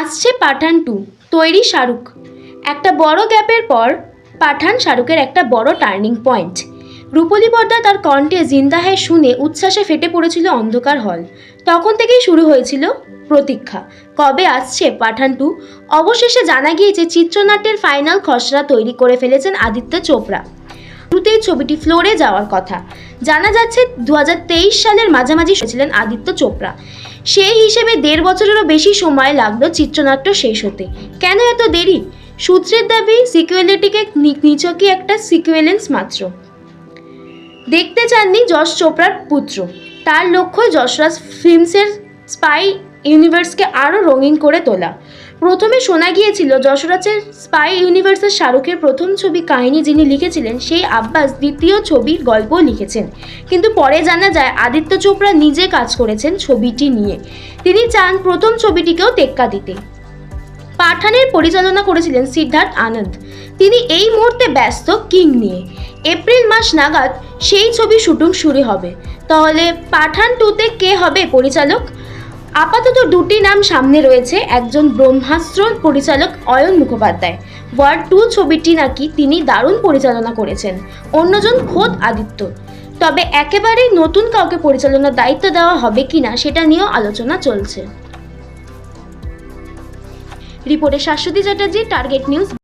আসছে পাঠান টু, তৈরি শাহরুখ। একটা বড় গ্যাপের পর পাঠান শাহরুখের একটা বড় টার্নিং পয়েন্ট। রূপলী পর্দা তার কণ্ঠে জিন্দা হ্যায় শুনে উচ্ছ্বাসে ফেটে পড়েছিল অন্ধকার হল। তখন থেকেই শুরু হয়েছিল প্রতীক্ষা। কবে আসছে পাঠান টু? অবশেষে জানা গিয়েছে, চিত্রনাট্যের ফাইনাল খসড়া তৈরি করে ফেলেছেন আদিত্য চোপড়া। শুরুতেই ছবিটি ফ্লোরে যাওয়ার কথা। জানা যাচ্ছে দু সালের মাঝামাঝি ছিলেন আদিত্য চোপড়া। সেই হিসেবে দেড় বছরেরও বেশি সময় লাগল চিত্রনাট্য শেষ হতে। কেন এত দেরি? সূত্রের দাবি, সিকুয়েলিটিকে নিচকি একটা সিকুয়েলেন্স মাত্র। দেখতে চাননি যশ চোপড়ার পুত্র। তার লক্ষ্য যশরাজ ফিল্মসের স্পাই ইউনিভার্সকে আরও রঙিন করে তোলা। প্রথমে শোনা গিয়েছিল যশরাজের স্পাই ইউনিভার্সের শাহরুখের প্রথম ছবি কাহিনী যিনি লিখেছিলেন, সেই আব্বাস দ্বিতীয় ছবির গল্পও লিখেছেন। কিন্তু পরে জানা যায়, আদিত্য চোপড়া নিজে কাজ করেছেন ছবিটি নিয়ে। তিনি চান প্রথম ছবিটিকেও টেক্কা দিতে। পাঠানের পরিচালনা করেছিলেন সিদ্ধার্থ আনন্দ। তিনি এই মুহূর্তে ব্যস্ত কিং নিয়ে। এপ্রিল মাস নাগাদ সেই ছবি শুটিং শুরু হবে। তাহলে পাঠান টুতে কে হবে পরিচালক? আপাতত দুটি নাম সামনে রয়েছে। একজন ব্রহ্মাস্ত্র পরিচালক অয়ন মুখোপাধ্যায়। ওয়ার টু ছবিটি নাকি তিনি দারুণ পরিচালনা করেছেন। অন্যজন খোদ আদিত্য। তবে একেবারেই নতুন কাউকে পরিচালনার দায়িত্ব দেওয়া হবে কিনা সেটা নিয়েও আলোচনা চলছে। রিপোর্টে শাশ্বতী চ্যাটার্জি, টার্গেট নিউজ